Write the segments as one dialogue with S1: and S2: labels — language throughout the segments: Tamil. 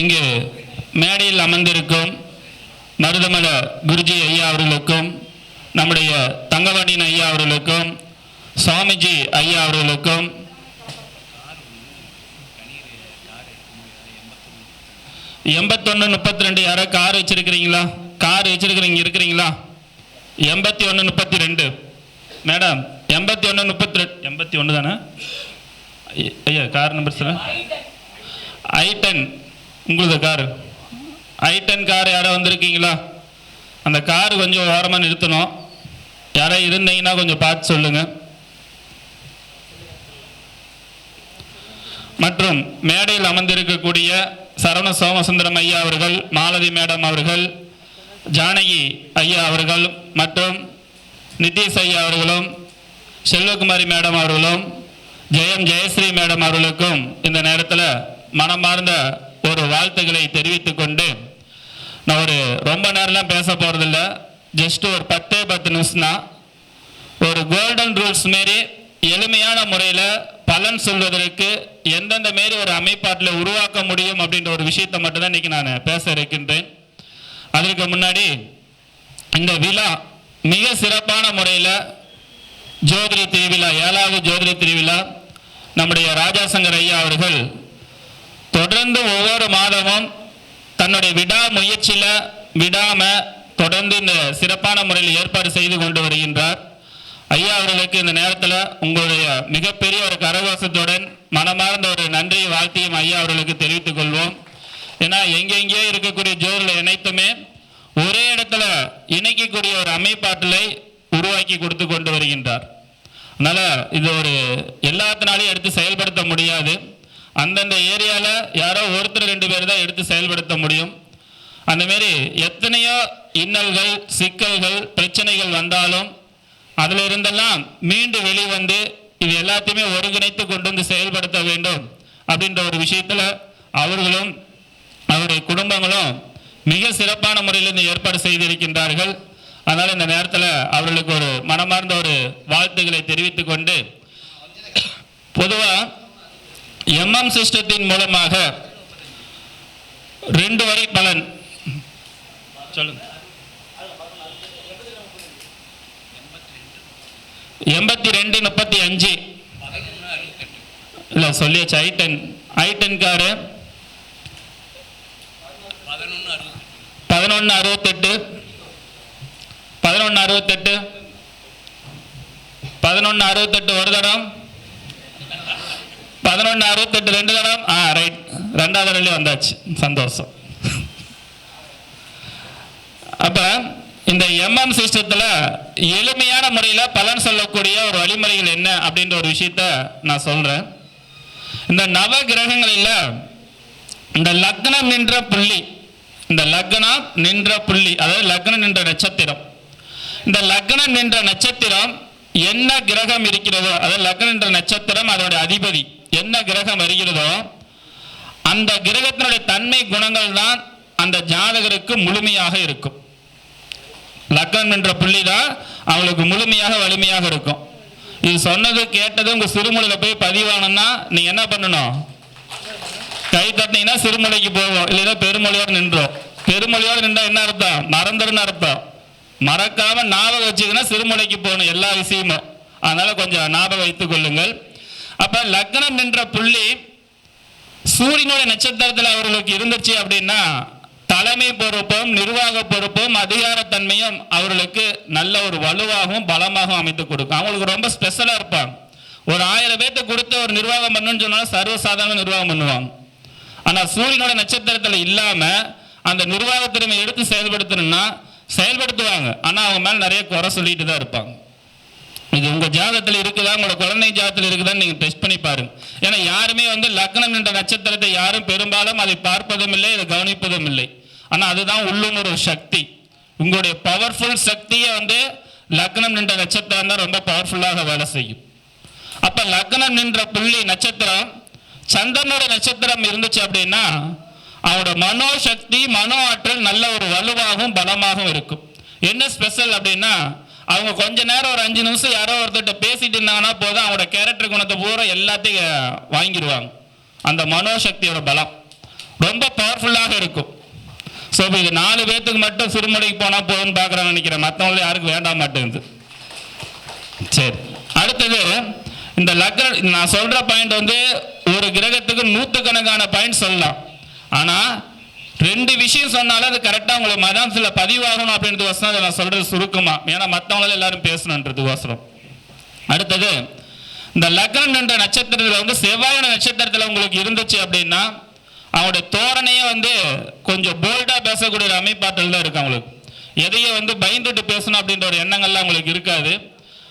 S1: இங்கு மேடையில் அமர்ந்திருக்கும் மருதமல குருஜி ஐயா அவர்களுக்கும் நம்முடைய தங்கவண்டின் ஐயா அவர்களுக்கும் சுவாமிஜி ஐயா அவர்களுக்கும் எண்பத்தொன்று முப்பத்தி ரெண்டு யாரோ கார் வச்சிருக்கிறீங்களா? கார் வச்சிருக்கிறீங்க இருக்கிறீங்களா? எண்பத்தி ஒன்று முப்பத்தி ரெண்டு மேடம் எண்பத்தி ஒன்று முப்பத்தி ரெண்டு எண்பத்தி ஒன்று தானே ஐயா car number sir I ten. உங்களுது கார். ஐ டென் கார் யாரோ வந்திருக்கீங்களா? அந்த கார் கொஞ்சம் ஓரமாக நிறுத்தணும். யாரோ இருந்தீங்கன்னா கொஞ்சம் பார்த்து சொல்லுங்கள் மற்றும் மேடையில் அமர்ந்திருக்கக்கூடிய சரவண சோமசுந்தரம் ஐயா அவர்கள் மாலதி மேடம் அவர்கள் ஜானகி ஐயா அவர்கள் மற்றும் நிதிஷ் ஐயா அவர்களும் செல்வகுமாரி மேடம் அவர்களும் ஜெயம் ஜெயஸ்ரீ மேடம் அவர்களுக்கும் இந்த நேரத்தில் மனமார்ந்த ஒரு வாழ்த்துக்களை தெரிவித்துக் கொண்டு நான் ஒரு ரொம்ப நேரம்லாம் பேச போகிறதில்ல ஜஸ்ட் ஒரு பத்தே பத்து நிமிஷம் தான். ஒரு கோல்டன் ரூல்ஸ் மாரி எளிமையான முறையில் பலன் சொல்வதற்கு எந்தெந்த மாரி ஒரு அமைப்பாட்டில் உருவாக்க முடியும் அப்படின்ற ஒரு விஷயத்தை மட்டும்தான் இன்னைக்கு நான் பேச இருக்கின்றேன். அதற்கு முன்னாடி இந்த விழா மிக சிறப்பான முறையில் ஜோதிரி திருவிழா ஏழாவது ஜோதிரி திருவிழா நம்முடைய ராஜாசங்கர் ஐயா அவர்கள் தொடர்ந்து ஒவ்வொரு மாதமும் தன்னுடைய விடா முயற்சியில விடாம தொடர்ந்து இந்த சிறப்பான முறையில் ஏற்பாடு செய்து கொண்டு வருகின்றார். ஐயா அவர்களுக்கு இந்த நேரத்தில் உங்களுடைய மிகப்பெரிய ஒரு கரகோசத்துடன் மனமார்ந்த ஒரு நன்றி வாழ்த்தையும் ஐயா அவர்களுக்கு தெரிவித்துக் கொள்வோம். ஏன்னா எங்கெங்கேயோ இருக்கக்கூடிய ஜோதிகளை இணைத்துமே ஒரே இடத்துல இணைக்கக்கூடிய ஒரு அமைப்பாற்றலை உருவாக்கி கொடுத்து கொண்டு வருகின்றார். அதனால இது ஒரு எல்லாத்தினாலையும் எடுத்து செயல்படுத்த முடியாது. அந்தந்த ஏரியாவில் யாரோ ஒருத்தர் ரெண்டு பேர் தான் எடுத்து செயல்படுத்த முடியும். அந்தமாரி எத்தனையோ இன்னல்கள் சிக்கல்கள் பிரச்சனைகள் வந்தாலும் அதில் இருந்தெல்லாம் மீண்டு வெளிவந்து இது எல்லாத்தையுமே ஒருங்கிணைத்து கொண்டு வந்து செயல்படுத்த வேண்டும் அப்படின்ற ஒரு விஷயத்தில் அவர்களும் அவருடைய குடும்பங்களும் மிக சிறப்பான முறையில் இந்த ஏற்பாடு செய்திருக்கின்றார்கள். அதனால் இந்த நேரத்தில் அவர்களுக்கு ஒரு மனமார்ந்த ஒரு வாழ்த்துக்களை தெரிவித்துக்கொண்டு பொதுவாக எம்எம் சிஸ்டத்தின் மூலமாக ரெண்டு வரை பலன். சொல்லுங்க. எண்பத்தி ரெண்டு முப்பத்தி அஞ்சு. இல்லை சொல்லியாச்சு I ten I ten car. பதினொன்று அறுபத்தெட்டு. பதினொன்று அறுபத்தெட்டு. பதினொன்று அறுபத்தெட்டு ஒரு தடம் பதினொன்று அறுபத்தெட்டு ரெண்டு தடம் ஆ ரைட் ரெண்டாவது தடவை வந்தாச்சு. சந்தோஷம். அப்போ இந்த எம்எம் சிஸ்டத்தில் எளிமையான முறையில் பலன் சொல்லக்கூடிய ஒரு வழிமுறைகள் என்ன அப்படின்ற ஒரு விஷயத்த நான் சொல்கிறேன் இந்த நவ கிரகங்களில் இந்த லக்னம் நின்ற புள்ளி இந்த லக்னம் நின்ற புள்ளி அதாவது லக்னம் நின்ற நட்சத்திரம் இந்த லக்னம் நின்ற நட்சத்திரம் என்ன கிரகம் இருக்கிறதோ அதாவது லக்னம் நின்ற நட்சத்திரம் அதோட அதிபதி. என்ன கிரகம் வருகிறதோ அந்த கிரகத்தினுடைய தன்மை குணங்கள் தான் அந்த ஜாதகருக்கு முழுமையாக இருக்கும். லக்னம் என்ற புள்ளி தான் அவங்களுக்கு முழுமையாக வலிமையாக இருக்கும். இது சொன்னது கேட்டது உங்க சிறுமொழியில போய் பதிவானோம்னா நீங்கள் என்ன பண்ணணும்? கை தட்டினீங்கன்னா சிறுமொழிக்கு போவோம் இல்லைன்னா பெருமொழியோடு நின்றோம். பெருமொழியோடு நின்றா என்ன அர்த்தம்? மறந்துடுன்னு அர்த்தம். மறக்காம ஞாபகம் வச்சுக்கினா சிறுமொழிக்கு போகணும் எல்லா விஷயமும். அதனால கொஞ்சம் ஞாபகம் வைத்துக் கொள்ளுங்கள். அப்ப லக்னம் என்ற புள்ளி சூரியனுடைய நட்சத்திரத்தில் அவர்களுக்கு இருந்துச்சு அப்படின்னா தலைமை பொறுப்பும் நிர்வாக பொறுப்பும் அதிகாரத்தன்மையும் அவர்களுக்கு நல்ல ஒரு வலுவாகவும் பலமாகவும் அமைத்து கொடுக்கும். அவங்களுக்கு ரொம்ப ஸ்பெஷலாக இருப்பாங்க. ஒரு ஆயிரம் பேர்த்த கொடுத்து ஒரு நிர்வாகம் பண்ணுன்னு சொன்னாலும் சர்வசாதாரண நிர்வாகம் பண்ணுவாங்க. ஆனால் சூரியனோட நட்சத்திரத்தில் இல்லாமல் அந்த நிர்வாக திறமை எடுத்து செயல்படுத்தணும்னா செயல்படுத்துவாங்க. ஆனால் அவங்க மேலே நிறைய குறை சொல்லிட்டு தான் இருப்பாங்க. இது உங்க ஜாதகத்தில் இருக்குதா? உங்களோட குழந்தை ஜாதத்தில் இருக்குதான்னு நீங்க டெஸ்ட் பண்ணி பாருங்க. ஏன்னா யாருமே வந்து லக்னம் என்ற நட்சத்திரத்தை யாரும் பெரும்பாலும் அதை பார்ப்பதும் இல்லை அதை கவனிப்பதும் இல்லை. ஆனா அதுதான் உள்ளுணர்வு சக்தி. உங்களுடைய பவர்ஃபுல் சக்தியை வந்து லக்னம் நின்ற நட்சத்திரம் தான் ரொம்ப பவர்ஃபுல்லாக வேலை செய்யும். அப்ப லக்னம் நின்ற புள்ளி நட்சத்திரம் சந்திரனோட நட்சத்திரம் இருந்துச்சு அப்படின்னா அவனோட மனோசக்தி மனோ ஆற்றல் நல்ல ஒரு வலுவாகவும் பலமாகவும் இருக்கும். என்ன ஸ்பெஷல் அப்படின்னா அவங்க கொஞ்ச நேரம் ஒரு அஞ்சு நிமிஷம் யாரோ ஒருத்தர்கிட்ட பேசிட்டு இருந்தாங்கன்னா போதும் அவங்களோட கேரக்டர் குணத்தை பூரா எல்லாத்தையும் வாங்கிடுவாங்க. அந்த மனோசக்தியோட பலம் ரொம்ப பவர்ஃபுல்லாக இருக்கும். ஸோ இப்போ இது நாலு பேர்த்துக்கு மட்டும் சிறுமுறைக்கு போனால் போதும்னு பார்க்குறான்னு நினைக்கிறேன். மற்றவங்களும் யாருக்கும் வேண்டாம் மாட்டேங்குது. சரி. அடுத்தது இந்த லக்ன நான் சொல்கிற பாயிண்ட் வந்து ஒரு கிரகத்துக்கு நூற்றுக்கணக்கான பாயிண்ட் சொல்லலாம். ஆனால் ரெண்டு விஷயம் சொன்னாலும் அது கரெக்டாக உங்களுக்கு மதத்தில் பதிவாகணும் அப்படின்றதுக்கோசரம் அதை நான் சொல்றது சுருக்கமாக ஏன்னா மற்றவங்களால எல்லாரும் பேசணுன்றதுக்கோசரம் அடுத்தது இந்த லக்னம் என்ற நட்சத்திரத்தில் வந்து செவ்வாயோட நட்சத்திரத்தில் உங்களுக்கு இருந்துச்சு அப்படின்னா அவங்களுடைய தோரணையே வந்து கொஞ்சம் போல்டாக பேசக்கூடிய ஒரு அமைப்பாற்றல் தான் இருக்கு அவங்களுக்கு. எதையும் வந்து பயந்துட்டு பேசணும் அப்படின்ற ஒரு எண்ணங்கள்லாம் அவங்களுக்கு இருக்காது.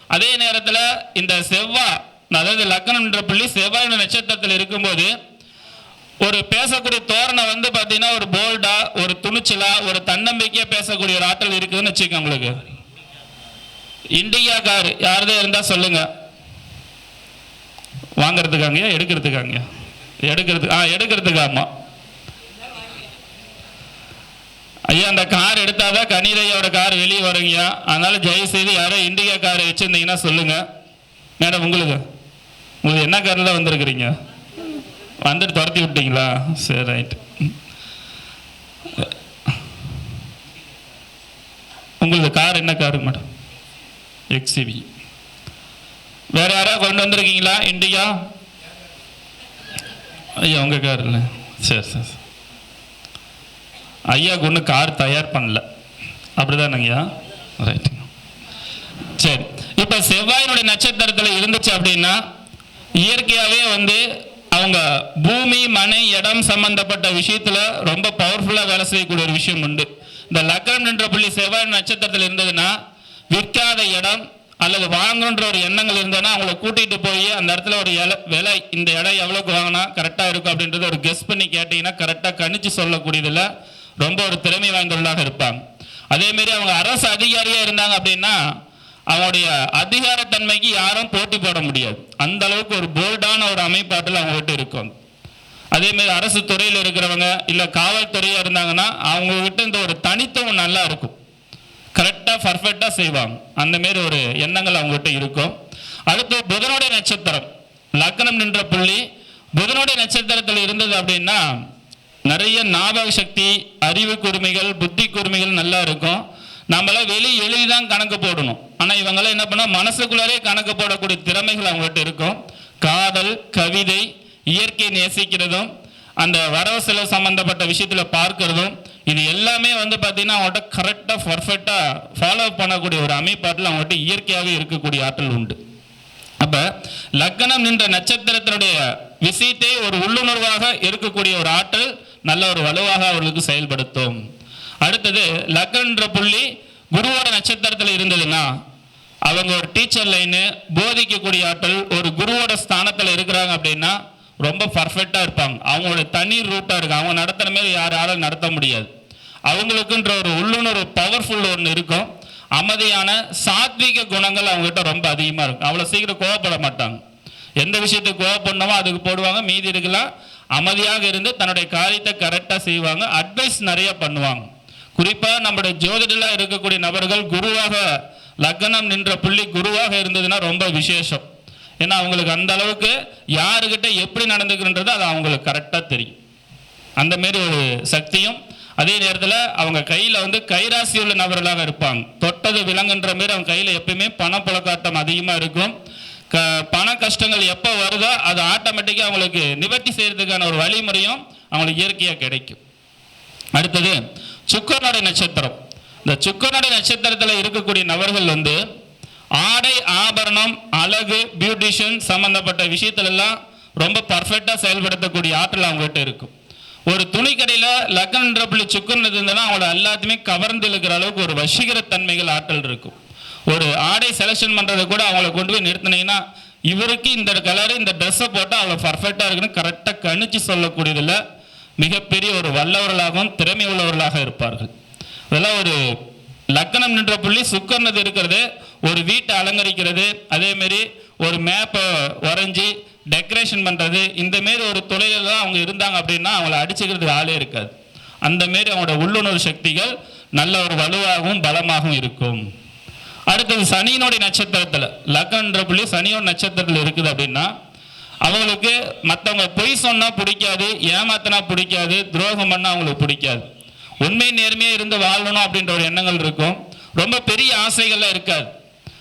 S1: அதே நேரத்தில் இந்த செவ்வாய் அதாவது லக்னம்ன்ற புள்ளி செவ்வாயோட நட்சத்திரத்தில் இருக்கும்போது ஒரு பேசக்கூடிய தோரணை வந்து பார்த்தீங்கன்னா ஒரு போல்டா ஒரு துணிச்சலா ஒரு தன்னம்பிக்கையா பேசக்கூடிய ஒரு ஆற்றல் இருக்குதுன்னு வச்சுக்கோங்க உங்களுக்கு. இண்டியா கார் யாரதே இருந்தா சொல்லுங்க. வாங்குறதுக்காங்க எடுக்கிறதுக்காங்க. எடுக்கிறதுக்கு ஆ எடுக்கிறதுக்கு ஆமா. ஐயா அந்த கார் எடுத்தாதான் கணிதையோட கார் வெளியே வருங்க அதனால தயவு செய்து யாரோ இண்டிகா கார் வச்சிருந்தீங்கன்னா சொல்லுங்க. மேடம் உங்களுக்கு உங்களுக்கு என்ன காரில் தான் வந்திருக்கிறீங்க? வந்துட்டு துரத்தி விட்டீங்களா? சரி ரைட் உங்களது கார் என்ன காரு மேடம்? எக்ஸிவி வேற யாராவது கொண்டு வந்திருக்கீங்களா? இண்டிகா ஐயா உங்க கார் இல்லை. சரி சரி ஐயா ஐயாவுக்கு ஒன்றும் கார் தயார் பண்ணல. அப்படிதானங்கய்யா ரைட் சரி. இப்போ செவ்வாயினுடைய நட்சத்திரத்தில் இருந்துச்சு அப்படின்னா இயற்கையாகவே வந்து அவங்க பூமி மனை இடம் சம்பந்தப்பட்ட விஷயத்துல ரொம்ப பவர்ஃபுல்லாக வேலை செய்யக்கூடிய ஒரு விஷயம் உண்டு. இந்த லக்னம் என்ற புள்ளி செவ்வாய் நட்சத்திரத்தில் இருந்ததுன்னா விற்காத இடம் அல்லது வாங்கணுன்ற ஒரு எண்ணங்கள் இருந்ததுன்னா அவங்கள கூட்டிட்டு போய் அந்த இடத்துல ஒரு இல- விலை இந்த இடம் எவ்வளோக்கு வாங்கினா கரெக்டாக இருக்கும் அப்படின்றத ஒரு கெஸ் பண்ணி கேட்டிங்கன்னா கரெக்டாக கணிச்சு சொல்லக்கூடியதுல ரொம்ப ஒரு திறமை வாய்ந்தவர்களாக இருப்பாங்க. அதே மாதிரி அவங்க அரசு அதிகாரியா இருந்தாங்க அப்படின்னா அவங்களுடைய அதிகாரத்தன்மைக்கு யாரும் போட்டி போட முடியாது. அந்த அளவுக்கு ஒரு போல்டான ஒரு அமைப்பாட்டில் அவங்ககிட்ட இருக்கும். அதே மாதிரி அரசு துறையில் இருக்கிறவங்க இல்லை காவல்துறையாக இருந்தாங்கன்னா அவங்கக்கிட்ட இந்த ஒரு தனித்துவம் நல்லா இருக்கும். கரெக்டாக பர்ஃபெக்டாக செய்வாங்க. அந்த மாரி ஒரு எண்ணங்கள் அவங்ககிட்ட இருக்கும். அடுத்து புதனுடைய நட்சத்திரம். லக்னம் நின்ற புள்ளி புதனுடைய நட்சத்திரத்தில் இருந்தது அப்படின்னா நிறைய ஞாபக சக்தி அறிவு கூர்மைகள் புத்தி கூர்மைகள் நல்லா இருக்கும். நம்மளாம் வெளி எழுதி தான் கணக்கு போடணும். ஆனால் இவங்களாம் என்ன பண்ணால் மனசுக்குள்ளாரே கணக்கு போடக்கூடிய திறமைகள் அவங்கள்ட்ட இருக்கும். காதல் கவிதை இயற்கை நேசிக்கிறதும் அந்த வரவு செலவு சம்பந்தப்பட்ட விஷயத்தில் பார்க்கறதும் இது எல்லாமே வந்து பார்த்தீங்கன்னா அவங்கள்ட்ட கரெக்டாக பர்ஃபெக்டாக ஃபாலோ பண்ணக்கூடிய ஒரு அமைப்பாட்டில் அவங்கள்ட்ட இயற்கையாகவே இருக்கக்கூடிய ஆற்றல் உண்டு. அப்போ லக்னம் நின்ற நட்சத்திரத்தினுடைய விஷயத்தை ஒரு உள்ளுணர்வாக இருக்கக்கூடிய ஒரு ஆற்றல் நல்ல ஒரு வலுவாக அவர்களுக்கு செயல்படுத்தும். அடுத்தது லக்னன்ற புள்ளி குருவோட நட்சத்திரத்தில் இருந்ததுன்னா அவங்க ஒரு டீச்சர் லைனு போதிக்கக்கூடிய ஆற்றல் ஒரு குருவோட ஸ்தானத்தில் இருக்கிறாங்க அப்படின்னா ரொம்ப பர்ஃபெக்டாக இருப்பாங்க. அவங்களோட தனி ரூட்டாக இருக்கும். அவங்க நடத்துகிற மாரி யார் நடத்த முடியாது. அவங்களுக்குன்ற ஒரு உள்ளுணர்வு பவர்ஃபுல் ஒன்று இருக்கும். அமைதியான சாத்விக குணங்கள் அவங்ககிட்ட ரொம்ப அதிகமாக இருக்கும். அவ்வளோ சீக்கிரம் கோவப்பட மாட்டாங்க. எந்த விஷயத்துக்கு கோவப்படணுமோ அதுக்கு போடுவாங்க. மீதி இருக்கலாம். அமைதியாக இருந்து தன்னுடைய காரியத்தை கரெக்டாக செய்வாங்க. அட்வைஸ் நிறைய பண்ணுவாங்க. குறிப்பாக நம்முடைய ஜோதிடலாக இருக்கக்கூடிய நபர்கள் குருவாக லக்னம் நின்ற புள்ளி குருவாக இருந்ததுன்னா ரொம்ப விசேஷம். ஏன்னா அவங்களுக்கு அந்த அளவுக்கு யாருக்கிட்ட எப்படி நடந்துக்கிறன்றது அது அவங்களுக்கு கரெக்டாக தெரியும். அந்த மாரி ஒரு சக்தியும் அதே நேரத்தில் அவங்க கையில் வந்து கைராசி உள்ள நபர்களாக இருப்பாங்க. தொட்டது விலங்குன்ற மாரி அவங்க கையில் எப்பயுமே பணப்புழக்காட்டம் அதிகமாக இருக்கும். க பண கஷ்டங்கள் எப்போ வருதோ அது ஆட்டோமேட்டிக்காக அவங்களுக்கு நிவர்த்தி செய்கிறதுக்கான ஒரு வழிமுறையும் அவங்களுக்கு இயற்கையாக கிடைக்கும். அடுத்தது சுக்கரனுடைய நட்சத்திரம். இந்த சுக்கரனுடைய நட்சத்திரத்தில் இருக்கக்கூடிய நபர்கள் வந்து ஆடை ஆபரணம் அழகு பியூட்டிஷியன் சம்பந்தப்பட்ட விஷயத்துல எல்லாம் ரொம்ப பர்ஃபெக்டாக செயல்படுத்தக்கூடிய ஆற்றல் அவங்ககிட்ட இருக்கும். ஒரு துணிக்கடையில் லக்னன்ற புள்ளி சுக்கரன் இருந்ததுன்னா அவங்கள எல்லாத்தையுமே கவர்ந்து இழுக்கிற அளவுக்கு ஒரு வசீகர தன்மைகள் ஆற்றல் இருக்கும். ஒரு ஆடை செலெக்ஷன் பண்ணுறதை கூட அவங்கள கொண்டு போய் நிறுத்தினீங்கன்னா இவருக்கு இந்த கலரு இந்த ட்ரெஸ்ஸை போட்டால் அவ்வளோ பர்ஃபெக்டாக இருக்குன்னு கரெக்டாக கணிச்சு சொல்லக்கூடியதில்லை மிகப்பெரிய ஒரு வல்லவர்களாகவும் திறமை உள்ளவர்களாக இருப்பார்கள். இதெல்லாம் ஒரு லக்னம் நின்ற புள்ளி சுக்கர்னது இருக்கிறது ஒரு வீட்டை அலங்கரிக்கிறது அதேமாரி ஒரு மேப்பை வரைஞ்சி டெக்கரேஷன் பண்ணுறது இந்த மாரி ஒரு தொழிலில் தான் அவங்க இருந்தாங்க அப்படின்னா அவங்கள அடிச்சுக்கிறதுக்கு ஆளே இருக்காது. அந்த மாரி அவங்களோட உள்ளுணர்வு சக்திகள் நல்ல ஒரு வலுவாகவும் பலமாகவும் இருக்கும். அடுத்தது சனியினுடைய நட்சத்திரத்தில் லக்கன்ற புள்ளி சனியோட நட்சத்திரத்தில் இருக்குது அப்படின்னா அவங்களுக்கு மற்றவங்க பொய் சொன்னால் பிடிக்காது ஏமாத்தினா பிடிக்காது துரோகம் பண்ணால் அவங்களுக்கு பிடிக்காது. உண்மை நேர்மையாக இருந்து வாழணும் அப்படின்ற ஒரு எண்ணங்கள் இருக்கும். ரொம்ப பெரிய ஆசைகள்லாம் இருக்காது.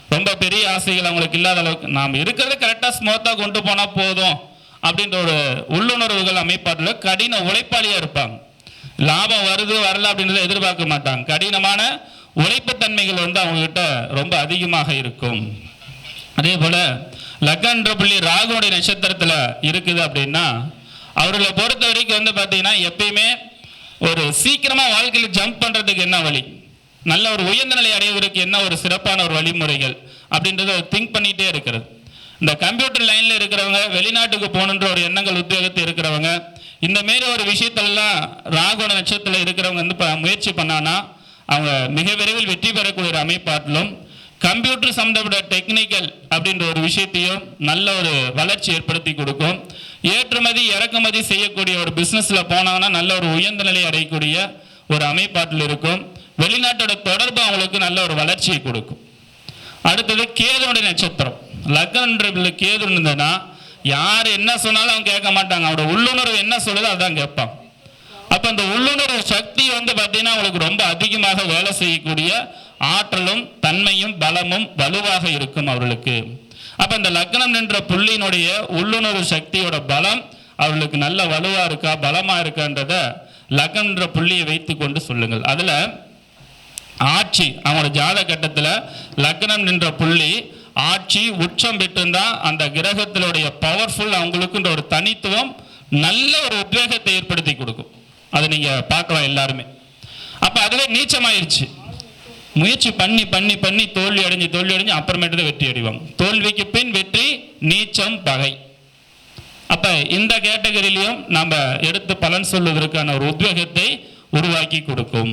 S1: ரொம்ப பெரிய ஆசைகள் அவங்களுக்கு இல்லாத அளவுக்கு. நாம் இருக்கிறத கரெக்டாக ஸ்மூத்தாக கொண்டு போனால் போதும் அப்படின்ற ஒரு உள்ளுணர்வுகள் அமைப்பாட்டில் கடின உழைப்பாளியாக இருப்பாங்க. லாபம் வருது வரல அப்படின்றத எதிர்பார்க்க மாட்டாங்க. கடினமான உழைப்புத்தன்மைகள் வந்து அவங்ககிட்ட ரொம்ப அதிகமாக இருக்கும். அதே போல் லக்கன்ற புள்ளி ராகுடைய நட்சத்திரத்தில் இருக்குது அப்படின்னா அவர்களை பொறுத்த வரைக்கும் வந்து பார்த்தீங்கன்னா எப்பயுமே ஒரு சீக்கிரமாக வாழ்க்கையில் ஜம்ப் பண்ணுறதுக்கு என்ன வழி? நல்ல ஒரு உயர்ந்த நிலை அடைவதற்கு என்ன ஒரு சிறப்பான ஒரு வழிமுறைகள் அப்படின்றத திங்க் பண்ணிகிட்டே இருக்கிறது இந்த கம்ப்யூட்டர் லைனில் இருக்கிறவங்க வெளிநாட்டுக்கு போகணுன்ற ஒரு எண்ணங்கள் உத்தியோகத்தில் இருக்கிறவங்க இந்த மாரி ஒரு விஷயத்தெல்லாம் ராகுட நட்சத்திரத்தில் இருக்கிறவங்க வந்து ப- முயற்சி பண்ணான்னா அவங்க மிக விரைவில் வெற்றி பெறக்கூடிய அமைப்பாட்டிலும் கம்ப்யூட்டர் சம்மந்தப்பட்ட டெக்னிக்கல் அப்படின்ற ஒரு விஷயத்தையும் நல்ல ஒரு வளர்ச்சி ஏற்படுத்தி கொடுக்கும். ஏற்றுமதி இறக்குமதி செய்யக்கூடிய ஒரு பிஸ்னஸில் போனாங்கன்னா நல்ல ஒரு உயர்ந்த நிலை அடையக்கூடிய ஒரு அமைப்பாட்டில் இருக்கும். வெளிநாட்டோட தொடர்பு அவங்களுக்கு நல்ல ஒரு வளர்ச்சியை கொடுக்கும். அடுத்தது கேதுனுடைய நட்சத்திரம். லக்னன்ற கேது இருந்ததுன்னா யார் என்ன சொன்னாலும் அவங்க கேட்க மாட்டாங்க. அவரோட உள்ளுணர்வு என்ன சொல்லுதோ அதான் கேட்பான் அப்போ அந்த உள்ளுணர்வு சக்தி வந்து பார்த்தீங்கன்னா அவங்களுக்கு ரொம்ப அதிகமாக வேலை செய்யக்கூடிய ஆற்றலும் தன்மையும் பலமும் வலுவாக இருக்கும் அவர்களுக்கு. அப்போ இந்த லக்னம் என்ற புள்ளியினுடைய உள்ளுணர்வு சக்தியோட பலம் அவர்களுக்கு நல்ல வலுவா இருக்கா பலமா இருக்கான்றத லக்னம் என்ற புள்ளியை வைத்து கொண்டு சொல்லுங்கள். அதுல ஆட்சி அவங்களோட ஜாத கட்டத்தில் லக்னம் நின்ற புள்ளி ஆட்சி உச்சம் பெற்றிருந்தா அந்த கிரகத்தினுடைய பவர்ஃபுல் அவங்களுக்குன்ற ஒரு தனித்துவம் நல்ல ஒரு உத்வேகத்தை ஏற்படுத்தி கொடுக்கும். அதை நீங்க பார்க்கலாம் எல்லாருமே. அப்ப அதுவே நீச்சமாயிருச்சு. முயற்சி பண்ணி பண்ணி பண்ணி தோல்வி அடைஞ்சு தோல்வி அடைஞ்சு அப்புறமேட்டு தான் வெற்றி அடைவோம் தோல்விக்கு பின் வெற்றி நீச்சம் பகை. அப்ப இந்த கேட்டகரியிலையும் நாம் எடுத்து பலன் சொல்வதற்கான ஒரு உத்வேகத்தை உருவாக்கி கொடுக்கும்.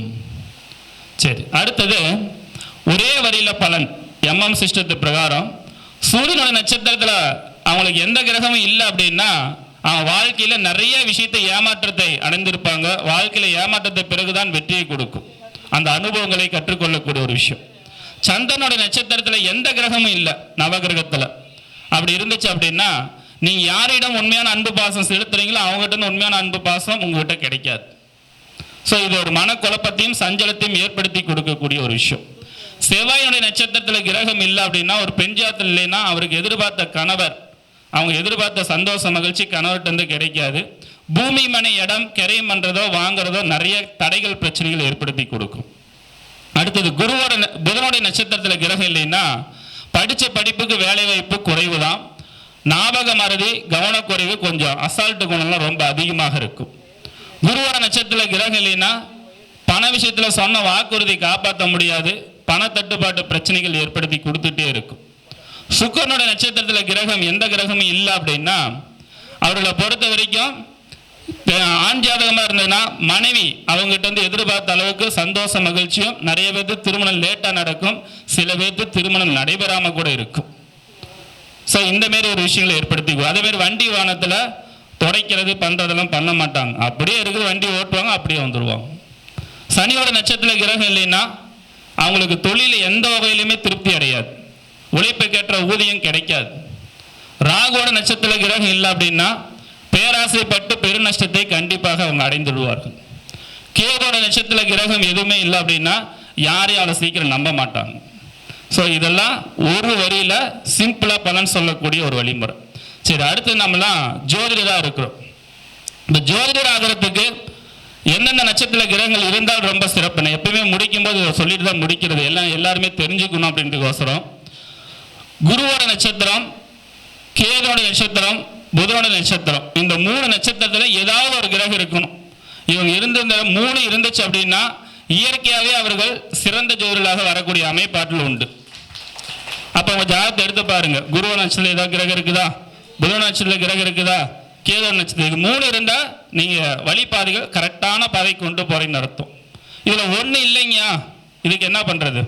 S1: சரி அடுத்தது ஒரே வரியில பலன் எம்எம் சிஸ்டத்து பிரகாரம். சூரியனோட நட்சத்திரத்துல அவங்களுக்கு எந்த கிரகமும் இல்லை அப்படின்னா அவன் வாழ்க்கையில நிறைய விஷயத்தை ஏமாற்றத்தை அடைந்திருப்பாங்க. வாழ்க்கையில ஏமாற்றத்தை பிறகுதான் வெற்றியை கொடுக்கும். அந்த அனுபவங்களை கற்றுக்கொள்ளக்கூடிய ஒரு விஷயம். சந்திரனோட நட்சத்திரத்தில் எந்த கிரகமும் இல்லை நவகிரகத்தில். அப்படி இருந்துச்சு அப்படின்னா நீங்கள் யாரிடம் உண்மையான அன்பு பாசம் செலுத்துறீங்களோ அவங்ககிட்ட உண்மையான அன்பு பாசம் உங்ககிட்ட கிடைக்காது. ஸோ இது ஒரு மனக்குழப்பத்தையும் சஞ்சலத்தையும் ஏற்படுத்தி கொடுக்கக்கூடிய ஒரு விஷயம். செவ்வாயுடைய நட்சத்திரத்தில் கிரகம் இல்லை அப்படின்னா ஒரு பெண் ஜாத்தில் இல்லைன்னா அவருக்கு எதிர்பார்த்த கணவர் அவங்க எதிர்பார்த்த சந்தோஷ மகிழ்ச்சி கணவர்கிட்ட வந்து கிடைக்காது. பூமி மனை இடம் கிரையம் பண்ணுறதோ வாங்குறதோ நிறைய தடைகள் பிரச்சனைகள் ஏற்படுத்தி கொடுக்கும். அடுத்தது குருவோட புதனுடைய நட்சத்திரத்தில் கிரகம் இல்லைன்னா படித்த படிப்புக்கு வேலை வாய்ப்பு குறைவு தான் ஞாபக மறதி கவனக்குறைவு கொஞ்சம். அசால்ட்டு குணம்லாம் ரொம்ப அதிகமாக இருக்கும். குருவோட நட்சத்திரத்தில் கிரகம் இல்லைன்னா பண விஷயத்தில் சொன்ன வாக்குறுதி காப்பாற்ற முடியாது. பண தட்டுப்பாட்டு பிரச்சனைகள் ஏற்படுத்தி கொடுத்துட்டே இருக்கும். சுக்கரனோட நட்சத்திரத்தில் கிரகம் எந்த கிரகமும் இல்லை அப்படின்னா அவர்களை பொறுத்த வரைக்கும் ஆண் ஜாதகமாக இருந்ததுன்னா மனைவி அவங்ககிட்ட வந்து எதிர்பார்த்த அளவுக்கு சந்தோஷ மகிழ்ச்சியும் நிறைய பேர்த்து திருமணம் லேட்டாக நடக்கும். சில பேர்த்து திருமணம் நடைபெறாமல் கூட இருக்கும். ஸோ இந்த மாரி ஒரு விஷயங்களை ஏற்படுத்திக்குவோம். அதே மாதிரி வண்டி வாகனத்தில் துடைக்கிறது பண்ணுறதெல்லாம் பண்ண மாட்டாங்க. அப்படியே இருக்குது வண்டி ஓட்டுவாங்க அப்படியே வந்துடுவாங்க சனியோட நட்சத்திர கிரகம் இல்லைன்னா அவங்களுக்கு தொழில் எந்த வகையிலுமே திருப்தி அடையாது. உழைப்புக்கேற்ற ஊதியம் கிடைக்காது. ராகுவோட நட்சத்திர கிரகம் இல்லை அப்படின்னா பேராசைப்பட்டு பெருநஷ்டத்தை கண்டிப்பாக அவங்க அடைந்துடுவார்கள் கேதோட நட்சத்திர கிரகம் எதுவுமே இல்லை அப்படின்னா யாரையும் அதை சீக்கிரம் நம்ப மாட்டாங்க. ஸோ இதெல்லாம் ஒரு வரியில் சிம்பிளாக பலன் சொல்லக்கூடிய ஒரு வழிமுறை. சரி அடுத்து நம்மலாம் ஜோதிடராக இருக்கிறோம். இந்த ஜோதிடர் ஆகிறதுக்கு எந்தெந்த நட்சத்திர கிரகங்கள் இருந்தால் ரொம்ப சிறப்பு நான் எப்பவுமே முடிக்கும்போது சொல்லிட்டு தான் முடிக்கிறது. எல்லாம் எல்லாருமே தெரிஞ்சுக்கணும் அப்படின்றதுக்கோசரம். குருவோட நட்சத்திரம் கேதோட நட்சத்திரம் புதனோட நட்சத்திரம். இந்த மூணு நட்சத்திரத்துல ஏதாவது ஒரு கிரகம் இருக்கணும். இவங்க இருந்திருந்த மூணு இருந்துச்சு அப்படின்னா இயற்கையாகவே அவர்கள் சிறந்த ஜோதிடராக வரக்கூடிய அமைப்பாட்டில் உண்டு. அப்போ உங்க ஜாதகத்தை எடுத்து பாருங்க. குரு நட்சத்திரம் ஏதாவது கிரகம் இருக்குதா? புத நட்சத்திரம் கிரகம் இருக்குதா? கேது நட்சத்திரம் இது மூணு இருந்தால் நீங்கள் வழிபாதைகள் கரெக்டான பாதை கொண்டு போகிறீங்கன்னு அர்த்தம். இதில் ஒன்று இல்லைங்கயா இதுக்கு என்ன பண்ணுறது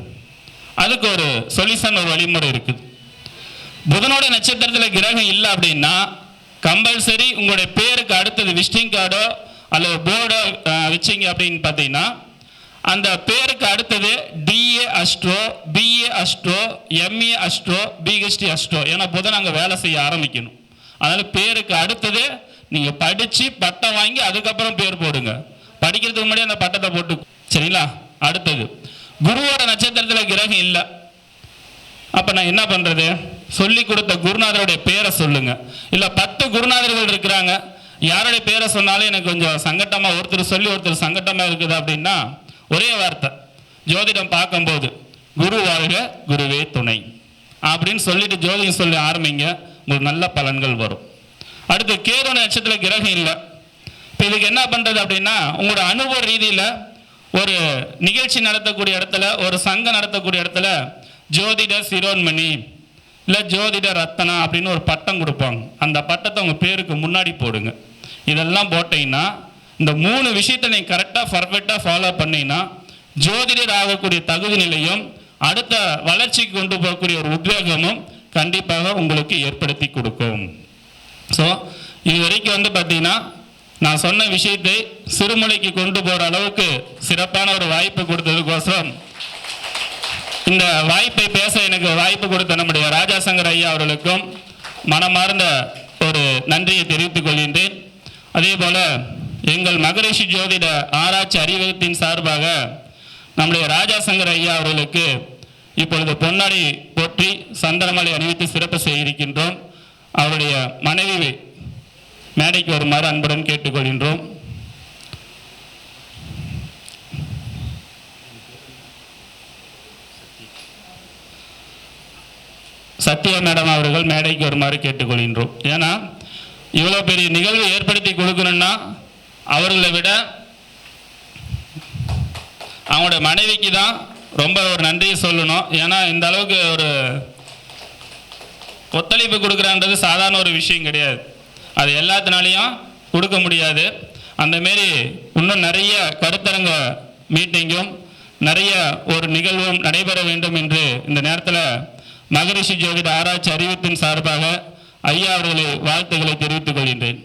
S1: அதுக்கு ஒரு சொல்யூஷன் ஒரு வழிமுறை இருக்குது. புதனோட நட்சத்திரத்தில் கிரகம் இல்லை அப்படின்னா கம்பல்சரி உங்களுடைய பேருக்கு அடுத்தது விசிட்டிங் கார்டோ அல்லது போர்டோ வச்சிங்க அப்படின்னு பார்த்தீங்கன்னா அந்த பேருக்கு அடுத்தது TA astro BA astro MA astro PhD astro ஏன்னா புதன் அங்கே வேலை செய்ய ஆரம்பிக்கணும். அதனால் பேருக்கு அடுத்தது நீங்கள் படித்து பட்டம் வாங்கி அதுக்கப்புறம் பேர் போடுங்க. படிக்கிறதுக்கு முன்னாடி அந்த பட்டத்தை போட்டு சரிங்களா? அடுத்தது குருவோட நட்சத்திரத்தில் கிரகம் இல்லை. அப்போ நான் என்ன பண்ணுறது சொல்லி கொடுத்த குருநாதருடைய பேரை சொல்லுங்க. இல்லை பத்து குருநாதர்கள் இருக்கிறாங்க. யாருடைய பேரை சொன்னாலும் எனக்கு கொஞ்சம் சங்கட்டமாக ஒருத்தர் சொல்லி ஒருத்தர் சங்கட்டமாக இருக்குது அப்படின்னா ஒரே வார்த்தை. ஜோதிடம் பார்க்கும்போது குரு வாழ்க குருவே துணை. அப்படின்னு சொல்லிட்டு ஜோதிடம் சொல்லி ஆரம்பிங்க. உங்களுக்கு நல்ல பலன்கள் வரும். அடுத்து கேது நட்சத்திர கிரகம் இல்லை. இப்போ இதுக்கு என்ன பண்ணுறது அப்படின்னா உங்களோட அனுபவ ரீதியில் ஒரு நிகழ்ச்சி நடத்தக்கூடிய இடத்துல ஒரு சங்கம் நடத்தக்கூடிய இடத்துல ஜோதிட சிரோன்மணி இல்லை ஜோதிட ரத்தனா? அப்படின்னு ஒரு பட்டம் கொடுப்பாங்க. அந்த பட்டத்தை உங்கள் பேருக்கு முன்னாடி போடுங்க. இதெல்லாம் போட்டீங்கன்னா இந்த மூணு விஷயத்தை நீங்கள் கரெக்டாக பர்ஃபெக்டாக ஃபாலோ பண்ணீங்கன்னா ஜோதிடர் ஆகக்கூடிய தகுதி நிலையும் அடுத்த வளர்ச்சிக்கு கொண்டு போகக்கூடிய ஒரு உத்வேகமும் கண்டிப்பாக உங்களுக்கு ஏற்படுத்தி கொடுக்கும். ஸோ இது வரைக்கும் வந்து பார்த்தீங்கன்னா நான் சொன்ன விஷயத்தை சிறுமலைக்கு கொண்டு போகிற அளவுக்கு சிறப்பான ஒரு வாய்ப்பு கொடுத்ததுக்கோசரம் இந்த வாய்ப்பை பேச எனக்கு வாய்ப்பு கொடுத்த நம்முடைய ராஜாசங்கர் ஐயா அவர்களுக்கும் மனமார்ந்த ஒரு நன்றியை தெரிவித்துக் கொள்கின்றேன். அதே போல எங்கள் மகரிஷி ஜோதிட ஆராய்ச்சி அறிவகத்தின் சார்பாக நம்முடைய ராஜாசங்கர் ஐயா அவர்களுக்கு இப்பொழுது பொன்னாடி போற்றி சந்தனமலை அணிவித்து சிறப்பு செய்திருக்கின்றோம். அவருடைய மனைவி மேடைக்கு வருமாறு அன்புடன் கேட்டுக்கொள்கின்றோம். சத்யா மேடம் அவர்கள் மேடைக்கு வருமாறு கேட்டுக்கொள்கின்றோம். ஏன்னா இவ்வளோ பெரிய நிகழ்வு ஏற்படுத்தி கொடுக்கணும்னா அவர்களை விட அவங்களோட மனைவிக்கு தான் ரொம்ப ஒரு நன்றியை சொல்லணும். ஏன்னா இந்த அளவுக்கு ஒரு ஒத்துழைப்பு கொடுக்குறான்றது சாதாரண ஒரு விஷயம் கிடையாது. அது எல்லாத்தினாலையும் கொடுக்க முடியாது. அந்த மாரி இன்னும் நிறைய கருத்தரங்க மீட்டிங்கும் நிறைய ஒரு நிகழ்வும் நடைபெற வேண்டும் என்று இந்த நேரத்தில் மகரிஷி ஜோதிட ஆராய்ச்சி அறிவிப்பின் சார்பாக ஐயா அவர்களை வாழ்த்துக்களை தெரிவித்துக் கொள்கின்றேன்.